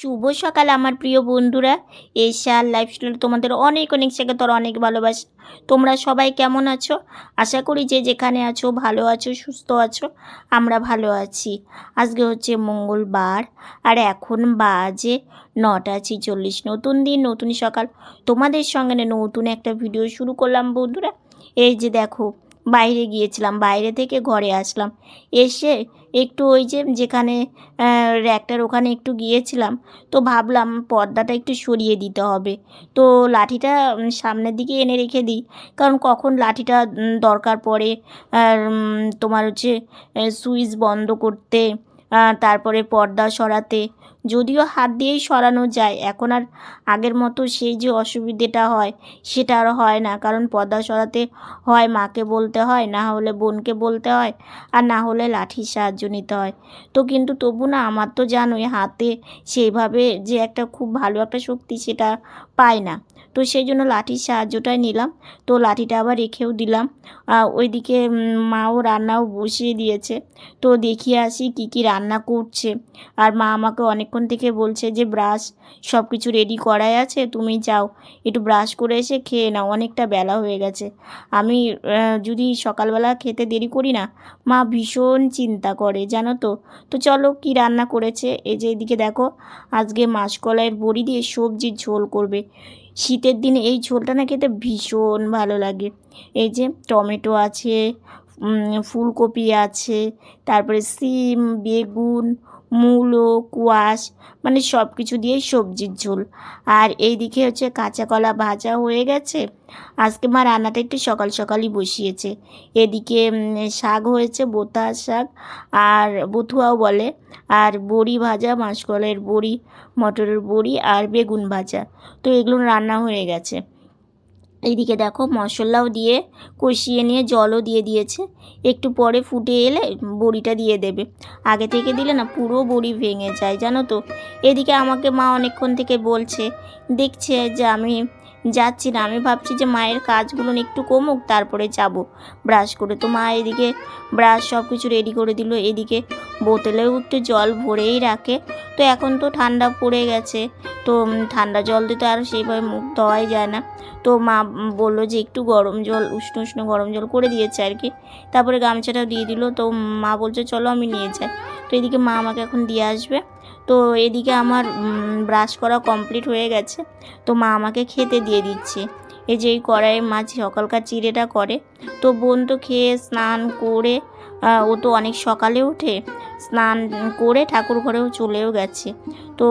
শুভ সকাল আমার প্রিয় বন্ধুরা। এশার লাইফস্টাইল তোমাদের অনেক অনেক স্বাগত অনেক ভালোবাসা। তোমরা সবাই কেমন আছো? আশা করি যে যেখানে আছো, ভালো আছো, সুস্থ আছো, আমরা ভালো আছি। আজকে হচ্ছে মঙ্গলবার, আর এখন বাজে নটা ছিচল্লিশ। নতুন দিন, নতুন সকাল। তোমাদের সঙ্গে নতুন একটা ভিডিও শুরু করলাম বন্ধুরা। এই যে দেখো বাইরে গিয়েছিলাম, বাইরে থেকে ঘরে আসলাম। এসে একটু ওই যে যেখানে র্যাকটার ওখানে একটু গিয়েছিলাম, তো ভাবলাম পর্দাটা একটু সরিয়ে দিতে হবে। তো লাঠিটা সামনের দিকে এনে রেখে দিই, কারণ কখন লাঠিটা দরকার পড়ে। তোমার হচ্ছে সুইচ বন্ধ করতে তারপরে পর্দা সরাতে। যদিও হাত দিয়েই সরানো যায়, এখন আর আগের মতো সেই যে অসুবিধেটা হয়, সেটা আর হয় না। কারণ পর্দা সরাতে হয়, মাকে বলতে হয়, না হলে বোনকে বলতে হয়, আর না হলে লাঠির সাহায্য নিতে হয়। তো কিন্তু তবু না, আমার তো জানোই, হাতে সেইভাবে যে একটা খুব ভালো একটা শক্তি, সেটা পায় না। তো সেই জন্য লাঠির সাহায্যটাই নিলাম। তো লাঠিটা আবার রেখেও দিলাম। ওইদিকে মাও রান্নাও বসিয়ে দিয়েছে। তো দেখিয়ে আসি কি কি রান্না করছে। আর মা আমাকে অনেকক্ষণ থেকে বলছে যে, ব্রাশ সব কিছু রেডি করাই আছে, তুমি যাও। একটু ব্রাশ করে এসে খেয়ে নাও, অনেকটা বেলা হয়ে গেছে। আমি যদি সকালবেলা খেতে দেরি করি না, মা ভীষণ চিন্তা করে, জানো তো। তো চলো কি রান্না করেছে? এই যে এদিকে দেখো, আজকে মাসকলাইয়ের বড়ি দিয়ে সবজির ঝোল করবে। শীতের দিনে এই ঝোলটা না খেতে ভীষণ ভালো লাগে। এই যে টমেটো আছে ফুলকপি আছে, তারপরে সিম, বেগুন মূলো, কোয়াশ মানে সব কিছু দিয়েই সবজির ঝোল। আর এইদিকে হচ্ছে কাঁচা কলা ভাজা হয়ে গেছে। আজকে মা রান্নাটা একটু সকাল সকালই বসিয়েছে। এদিকে শাক হয়েছে, বোতা শাক আর বথুয়াও বলে। আর বড়ি ভাজা মাসকলাইয়ের বড়ি, মটরের বড়ি আর বেগুন ভাজা। তো এগুলো রান্না হয়ে গেছে। এইদিকে দেখো মশলাও দিয়ে কষিয়ে নিয়ে জলও দিয়ে দিয়েছে। একটু পরে ফুটে এলে বড়িটা দিয়ে দেবে। আগে থেকে দিলে না পুরো বড়ি ভেঙে যায়, জানো তো? এদিকে আমাকে মা অনেকক্ষণ থেকে বলছে, দেখছে যে আমি যাচ্ছি না। আমি ভাবছি যে মায়ের কাজগুলো একটু কমুক, তারপরে যাব। ব্রাশ করে তো মা এদিকে ব্রাশ সব কিছু রেডি করে দিল। এদিকে বোতলেও একটু জল ভরেই রাখে। তো এখন তো ঠান্ডা পড়ে গেছে। তো ঠান্ডা জল দিতে আর সেইভাবে মুখ ধোয়াই যায় না। তো মা বলল যে একটু গরম জল, উষ্ণ উষ্ণ গরম জল করে দিয়েছে আর কি। তারপরে গামছাটাও দিয়ে দিল। তো মা বলছে, চলো আমি নিয়ে যাই। তো এদিকে মা আমাকে এখন দিয়ে আসবে। তো এদিকে আমার ব্রাশ করা কমপ্লিট হয়ে গেছে। তো মা আমাকে খেতে দিয়ে দিচ্ছে। এই যে এই কড়াইয়ে মাছ সকালকার চিড়েটা করে। তো বোন তো খেয়ে স্নান করে ও তো অনেক সকালে ওঠে। স্নান করে ঠাকুর ঘরেও চলেও গেছে। তো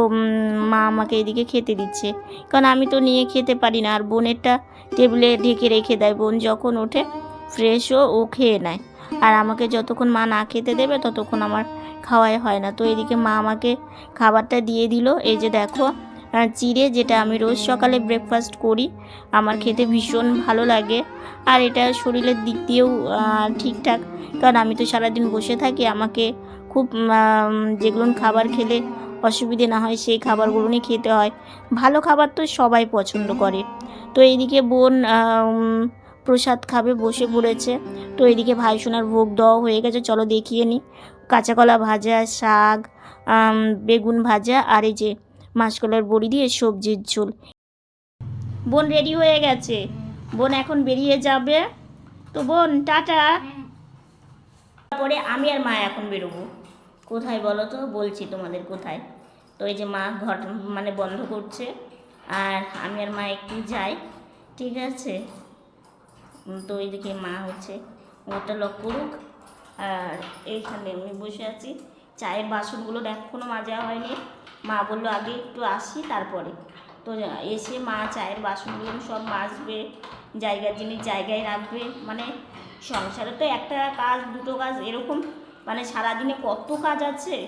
মা আমাকে এদিকে খেতে দিচ্ছে। কারণ আমি তো নিয়ে খেতে পারি না। আর বোনেরটা টেবিলে ঢেকে রেখে দেয়। বোন যখন ওঠে ফ্রেশও ও খেয়ে নেয়। আর আমাকে যতক্ষণ মা না খেতে দেবে, ততক্ষণ আমার খাওয়াই হয় না। তো এদিকে মা আমাকে খাবারটা দিয়ে দিল। এই যে দেখো আহ, চিড়ে যেটা আমি রোজ সকালে ব্রেকফাস্ট করি আমার খেতে ভীষণ ভালো লাগে। আর এটা শরীরের দিক দিয়েও ঠিকঠাক। কারণ আমি তো সারাদিন বসে থাকি আমাকে খুব যেগুলো খাবার খেলে অসুবিধে না হয় সেই খাবারগুলোই খেতে হয়। ভালো খাবার তো সবাই পছন্দ করে। তো এইদিকে বোন প্রসাদ খাবে বসে পড়েছে। তো এইদিকে ভাই সোনার ভোগ দেওয়া হয়ে গেছে চলো দেখিয়ে নিই কাঁচা কলা ভাজা, শাক বেগুন ভাজা আর এই যে মাসকলার বড়ি দিয়ে সবজির ঝোল। বোন রেডি হয়ে গেছে। বোন এখন বেরিয়ে যাবে। তো বোন, টাটা। তারপরে আমি আর মা এখন বেরোবো। কোথায় বলো তো? বলছি তোমাদের কোথায়? তো এই যে মা ঘর মানে বন্ধ করছে। আর আমি আর মা একটু যাই, ঠিক আছে? তো এইদিকে মা হচ্ছে, ওটা লক করুক। এইখানে আমি বসে আছি। চায়ের বাসনগুলো এখনও মাজা হয়নি। মা বলল, আগে একটু আসি, তারপরে। তো এসে মা চায়ের বাসনগুলো সব মাজবে জায়গার জিনিস জায়গায় রাখবে। মানে সংসারে তো একটা কাজ, দুটো কাজ এরকম। মানে সারাদিনে কত কাজ আছে,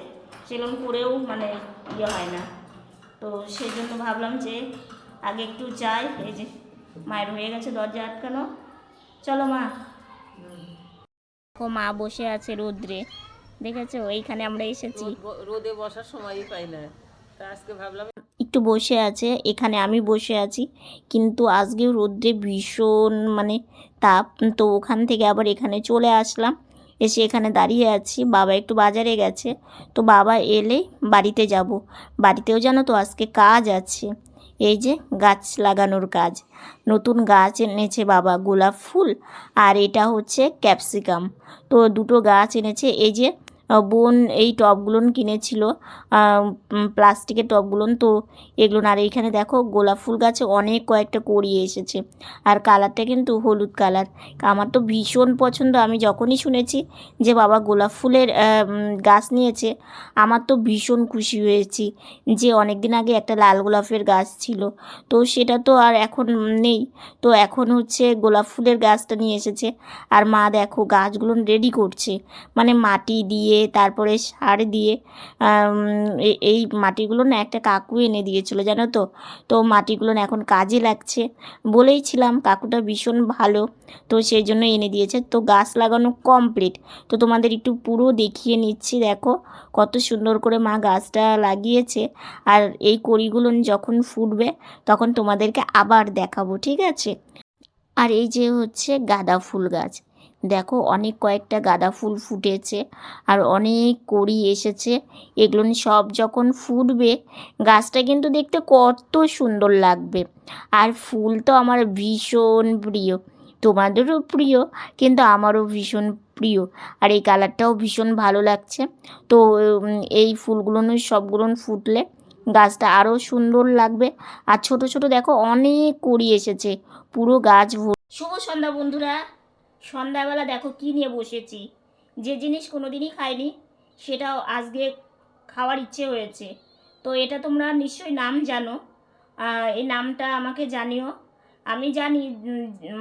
সেরকম করেও মানে ইয়ে হয় না। তো সেই জন্য ভাবলাম যে আগে একটু যাই। এই যে, মায়ের হয়ে গেছে দরজা আটকানো। চলো মা। ও মা বসে আছে রোদ্রে। দেখেছ? এইখানে আমরা এসেছি। রোদে বসার সময়ই পাই না। তা আজকে ভাবলাম একটু বসে আছে। এখানে আমি বসে আছি। কিন্তু আজকে রোদ্রে ভীষণ মানে তাপ। তো ওখান থেকে আবার এখানে চলে আসলাম। এসে এখানে দাঁড়িয়ে আছি। বাবা একটু বাজারে গেছে। তো বাবা এলে বাড়িতে যাব। বাড়িতেও জানো তো আজকে কাজ আছে। এই যে গাছ লাগানোর কাজ। নতুন গাছ এনেছে বাবা, গোলাপ ফুল। আর এটা হচ্ছে ক্যাপসিকাম। তো দুটো গাছ এনেছে, এই যে বোন এই টবগুলোন কিনেছিল প্লাস্টিকের টবগুলোন তো এগুলো আর এইখানে দেখো গোলাপ ফুল গাছে অনেক কয়েকটা কড়িয়ে এসেছে, আর কালারটা কিন্তু হলুদ কালার। আমার তো ভীষণ পছন্দ। আমি যখনই শুনেছি যে বাবা গোলাপ ফুলের গাছ নিয়েছে, আমার তো ভীষণ খুশি হয়েছি যে অনেক দিন আগে একটা লাল গোলাপের গাছ ছিল। তো সেটা তো আর এখন নেই। তো এখন হচ্ছে গোলাপ ফুলের গাছটা নিয়ে এসেছে, আর মা দেখো গাছগুলো রেডি করছে। মানে মাটি দিয়ে তারপরে সার দিয়ে এই মাটিগুলো না একটা কাকু এনে দিয়েছিল, জানো তো? তো মাটিগুলো না এখন কাজে লাগছে। বলেইছিলাম, কাকুটা ভীষণ ভালো। তো সেই জন্য এনে দিয়েছে। তো গাছ লাগানো কমপ্লিট তো তোমাদের একটু পুরো দেখিয়ে নিচ্ছি, দেখো কত সুন্দর করে মা গাছটা লাগিয়েছে। আর এই কড়িগুলো যখন ফুটবে, তখন তোমাদেরকে আবার দেখাবো, ঠিক আছে? আর এই যে হচ্ছে গাঁদা ফুল গাছ। দেখো অনেক কয়েকটা গাঁদা ফুল ফুটেছে আর অনেক কড়ি এসেছে। এগুলো সব যখন ফুটবে, গাছটা কিন্তু দেখতে কত সুন্দর লাগবে। আর ফুল তো আমার ভীষণ প্রিয়। তোমাদেরও প্রিয়, কিন্তু আমারও ভীষণ প্রিয়। আর এই কালারটাও ভীষণ ভালো লাগছে। তো এই ফুলগুলো সবগুলো ফুটলে গাছটা আরও সুন্দর লাগবে। আর ছোট ছোট দেখো অনেক কড়ি এসেছে, পুরো গাছ শুভ সন্ধ্যা বন্ধুরা। সন্ধ্যাবেলা দেখো কি নিয়ে বসেছি। যে জিনিস কোনোদিনই খাইনি সেটাও আজকে খাওয়ার ইচ্ছে হয়েছে। তো এটা তোমরা নিশ্চয়ই নাম জানো। এই নামটা আমাকে জানিও। আমি জানি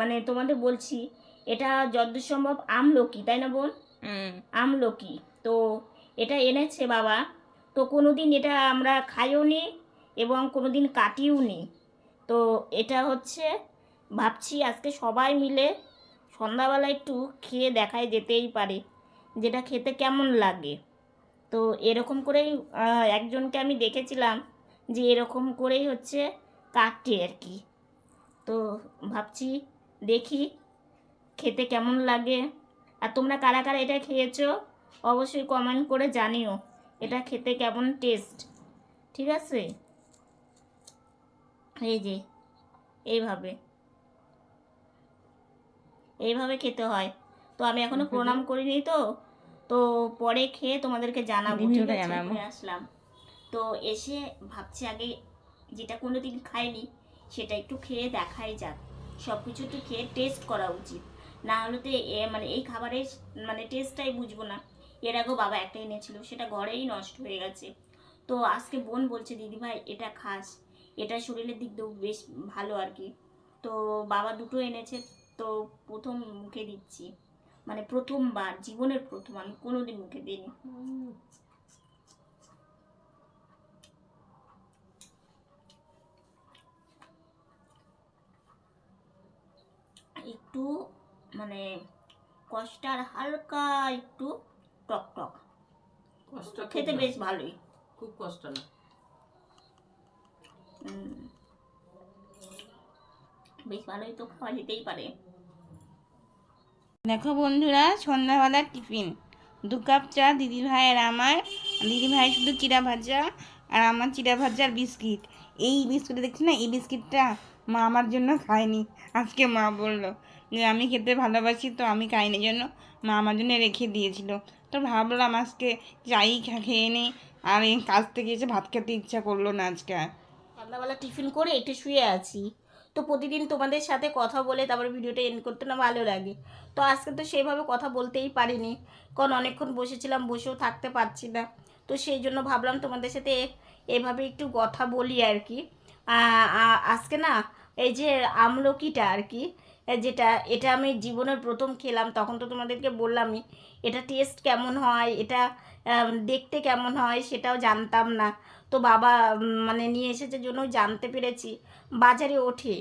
মানে তোমাদের বলছি এটা যতদূর সম্ভব আমলকি তাই না বোন? আমলকি। তো এটা এনেছে বাবা। তো কোনো দিন এটা আমরা খাইও নি এবং কোনো দিন কাটিও নি তো এটা হচ্ছে ভাবছি আজকে সবাই মিলে সন্ধ্যাবেলা একটু খেয়ে দেখায় যেতেই পারে, যেটা খেতে কেমন লাগে। তো এরকম করেই একজনকে আমি দেখেছিলাম যে এরকম করেই হচ্ছে কাটে আর কি। তো ভাবছি দেখি খেতে কেমন লাগে। আর তোমরা কারা কারা এটা খেয়েছো অবশ্যই কমেন্ট করে জানিও, এটা খেতে কেমন টেস্ট ঠিক আছে? এই যে, এইভাবে। এইভাবে খেতে হয়। তো আমি এখনও প্রণাম করিনি তো। তো পরে খেয়ে তোমাদেরকে জানাব। আসলাম। তো এসে ভাবছি আগে যেটা কোনো দিন খাইনি সেটা একটু খেয়ে দেখাই যাক। সব কিছু একটু খেয়ে টেস্ট করা উচিত। না হলে তো এ মানে এই খাবারের মানে টেস্টটাই বুঝব না। এর আগেও বাবা একটা এনেছিল সেটা ঘরেই নষ্ট হয়ে গেছে। তো আজকে বোন বলছে দিদি ভাই এটা খাস। এটা শরীরের দিক দিয়েও বেশ ভালো আর কি। তো বাবা দুটো এনেছে। তো প্রথম মুখে দিচ্ছি। মানে প্রথমবার জীবনের প্রথম আমি কোনোদিন মুখে দিইনি। একটু মানে কষ্টার হালকা একটু টক টক। কষ্ট খেতে বেশ ভালোই। খুব কষ্ট না। বেশ ভালোই তো খাওয়া যেতেই পারে। দেখো বন্ধুরা, সন্ধ্যাবেলার টিফিন। দু কাপ চা দিদি ভাইয়ের আমার। দিদি ভাই শুধু চিড়া ভাজা আর আমার চিড়া ভাজার বিস্কিট। এই বিস্কুট দেখছি না? এই বিস্কিটটা মা আমার জন্য খায়নি। আজকে মা বলল যে, আমি খেতে ভালোবাসি তো আমি খাইনি। জন্য মা আমার জন্য রেখে দিয়েছিল। তো ভাবলাম আজকে চাই খেয়ে নিই আর এই কাজ থেকে এসে ভাত খেতে ইচ্ছা করল না আজকে আর। সন্ধ্যাবেলা টিফিন করে একটু শুয়ে আছি। তো প্রতিদিন তোমাদের সাথে কথা বলে তারপরে ভিডিওটা এন্ড করতে না ভালো লাগে। তো আজকে তো সেইভাবে কথা বলতেই পারিনি। কারণ অনেকক্ষণ বসেছিলাম, বসেও থাকতে পারছি না। তো সেই জন্য ভাবলাম তোমাদের সাথে এভাবে একটু কথা বলি আর কি। আজকে না এই যে আমলকিটা আর কি যেটা, এটা আমি জীবনের প্রথম খেলাম, তখন তো তোমাদেরকে বললামই, এটা টেস্ট কেমন হয়, এটা দেখতে কেমন হয় সেটাও জানতাম না। তো বাবা মানে নিয়ে এসেছে জন্য জানতে পেরেছি, বাজারে ওঠে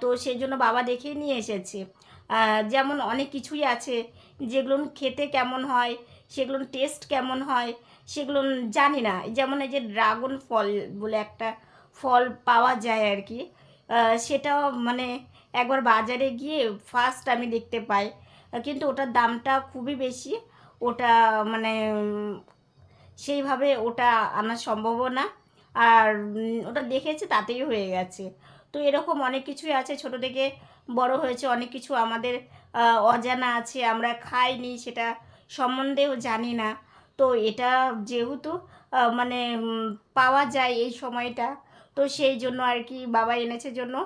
তো সেই জন্য বাবা দেখেই নিয়ে এসেছে। যেমন অনেক কিছুই আছে, যেগুলো খেতে কেমন হয়, সেগুলো টেস্ট কেমন হয়, সেগুলো জানি না। যেমন এই যে ড্রাগন ফল বলে একটা ফল পাওয়া যায় আর কি সেটাও মানে একবার বাজারে গিয়ে ফার্স্ট আমি দেখতে পাই। কিন্তু ওটার দামটা খুবই বেশি। ওটা মানে সেইভাবে ওটা আনা সম্ভব না। আর ওটা দেখেছে তাতেই হয়ে গেছে। তো এরকম অনেক কিছুই আছে। ছোট থেকে বড় হয়েছে অনেক কিছু আমাদের অজানা আছে। আমরা খাইনি সেটা সম্বন্ধেও জানি না। তো এটা যেহেতু মানে পাওয়া যায় এই সময়টা। তো সেই জন্য আর কি বাবা এনেছে জন্য।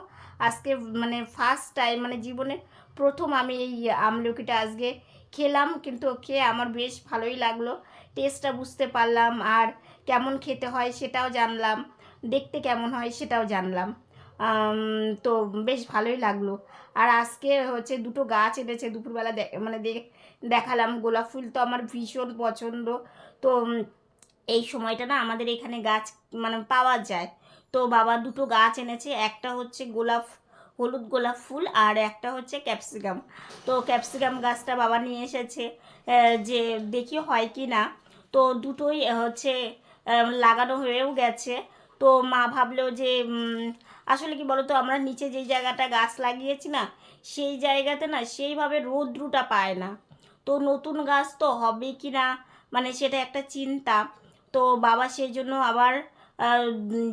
আজকে মানে ফার্স্ট টাইম মানে জীবনে প্রথম আমি এই আমলকিটা আজকে খেলাম, কিন্তু খেয়ে আমার বেশ ভালোই লাগল। টেস্টটা বুঝতে পারলাম আর কেমন খেতে হয় সেটাও জানলাম, দেখতে কেমন হয় সেটাও জানলাম। তো বেশ ভালোই লাগল। আর আজকে হচ্ছে দুটো গাছ এনেছে, দুপুরবেলা মানে দেখালাম। গোলাপ ফুল তো আমার ভীষণ পছন্দ। তো এই সময়টা না আমাদের এখানে গাছ মানে পাওয়া যায়। তো বাবা দুটো গাছ এনেছে, একটা হচ্ছে গোলাপ, হলুদ গোলাপ ফুল আর একটা হচ্ছে ক্যাপসিকাম। তো ক্যাপসিকাম গাছটা বাবা নিয়ে এসেছে যে দেখি হয় কি না। তো দুটোই হচ্ছে লাগানো হয়েও গেছে। তো মা ভাবলো যে আসলে কি বলতো, আমরা নিচে যেই জায়গাটা গাছ লাগিয়েছি না, সেই জায়গাতে না সেইভাবে রৌদ্রটা পায় না। তো নতুন গাছ তো হবে কি না মানে সেটা একটা চিন্তা। তো বাবা সেই জন্য আবার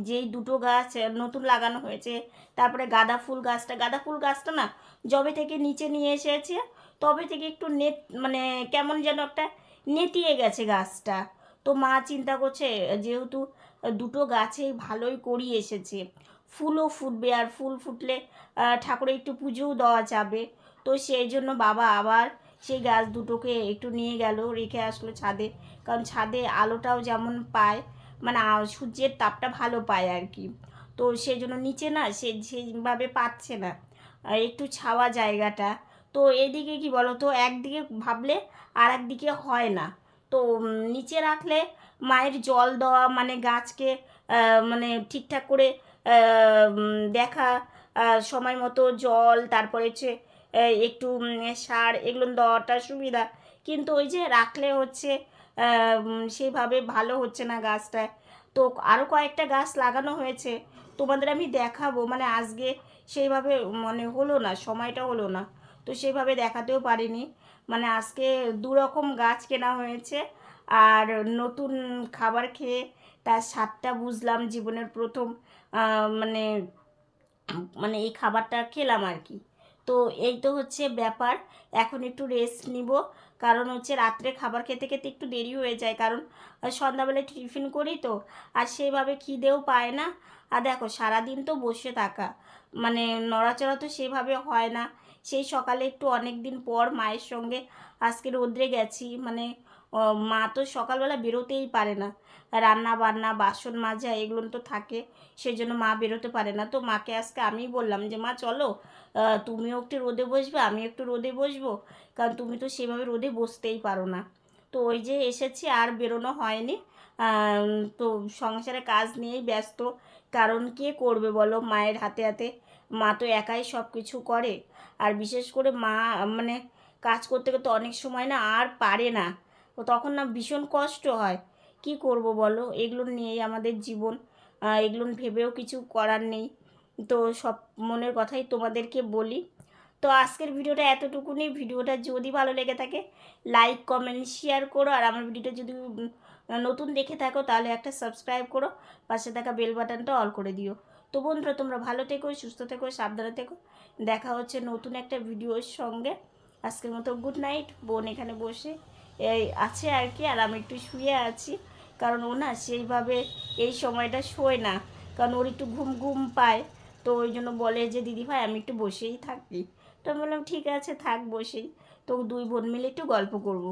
যেই দুটো গাছ নতুন লাগানো হয়েছে তারপরে গাঁদা ফুল গাছটা গাঁদা ফুল গাছটা না জবে থেকে নিচে নিয়ে এসেছে তবে থেকে একটু নেট মানে কেমন যেন একটা নেতিয়ে গেছে গাছটা। তো মা চিন্তা করছে যেহেতু দুটো গাছেই ভালোই করি এসেছে ফুলও ফুটবে আর ফুল ফুটলে আহ, ঠাকুরের একটু পুজোও দেওয়া যাবে। তো সেই জন্য বাবা আবার সেই গাছ দুটোকে একটু নিয়ে গেল রেখে আসলো ছাদে কারণ ছাদে আলোটাও যেমন পায় মানে সূর্যের তাপটা ভালো পায় আর কি। তো সেই জন্য নিচে না সে সেইভাবে পাচ্ছে না। আর একটু ছাওয়া জায়গাটা। তো এদিকে কি বলো তো একদিকে ভাবলে আর একদিকে হয় না। তো নিচে রাখলে মায়ের জল দেওয়া মানে গাছকে মানে ঠিকঠাক করে দেখা সময় মতো জল, তারপরে হচ্ছে একটু সার এগুলো দেওয়াটা সুবিধা। কিন্তু ওই যে রাখলে হচ্ছে সেইভাবে ভালো হচ্ছে না গাছটা তো আরও কয়েকটা গাছ লাগানো হয়েছে। তোমাদের আমি দেখাবো। মানে আজকে সেইভাবে মানে হলো না, সময়টা হলো না। তো সেইভাবে দেখাতেও পারিনি। মানে আজকে দু রকম গাছ কেনা হয়েছে। আর নতুন খাবার খেয়ে তার স্বাদটা বুঝলাম জীবনের প্রথম মানে মানে এই খাবারটা খেলাম আর কি। তো এই তো হচ্ছে ব্যাপার। এখন একটু রেস্ট নিব। কারণ হচ্ছে রাত্রে খাবার খেতে খেতে একটু দেরি হয়ে যায়। কারণ সন্ধ্যাবেলায় টিফিন করি তো। আর সেভাবে খিদেও পায় না। আর দেখো, সারাদিন তো বসে থাকা। মানে নড়াচড়া তো সেভাবে হয় না। সেই সকালে একটু অনেক দিন পর মায়ের সঙ্গে আজকে রোদ্রে গেছি। মানে মা তো সকালবেলা বেরোতেই পারে না। রান্না বান্না, বাসন মাজা এগুলো তো থাকে সেই জন্য মা বেরোতে পারে না। তো মাকে আজকে আমিই বললাম যে, মা, চলো তুমিও একটু রোদে বসবে, আমি একটু রোদে বসবো। কারণ তুমি তো সেভাবে রোদে বসতেই পারো না। তো ওই যে এসেছি, আর বেরোনো হয়নি। তো সংসারে কাজ নিয়েই ব্যস্ত। কারণ কে করবে বলো? মায়ের হাতে হাতে মা তো একাই সব কিছু করে। আর বিশেষ করে মা মানে কাজ করতে করতে অনেক সময় না আর পারে না। তো তখন না ভীষণ কষ্ট হয়। কি করব বলো? এগুলো নিয়েই আমাদের জীবন। এগুলো ভেবেও কিছু করার নেই। তো সব মনের কথাই তোমাদেরকে বলি। তো আজকের ভিডিওটা এতটুকুনি। ভিডিওটা যদি ভালো লেগে থাকে লাইক কমেন্ট শেয়ার করো। আর আমার ভিডিওটা যদি নতুন দেখে থাকো তাহলে একটা সাবস্ক্রাইব করো, পাশে থাকা বেল বাটনটা অল করে দিও। তো বন্ধুরা, তোমরা ভালো থেকো, সুস্থ থেকো, সাবধানে থেকো। দেখা হচ্ছে নতুন একটা ভিডিওর সঙ্গে। আজকের মতো গুড নাইট বোন এখানে বসে, এই আছে আর কি, আর আমি একটু শুয়ে আছি। কারণ ও না সেইভাবে এই সময়টা শোয় না, কারণ ওর একটু ঘুম ঘুম পায়। তো ওই জন্য বলে যে, দিদি ভাই, আমি একটু বসেই থাকি। তো আমি বললাম, ঠিক আছে, থাক বসেই। তো দুই বোন মিলে একটু গল্প করব।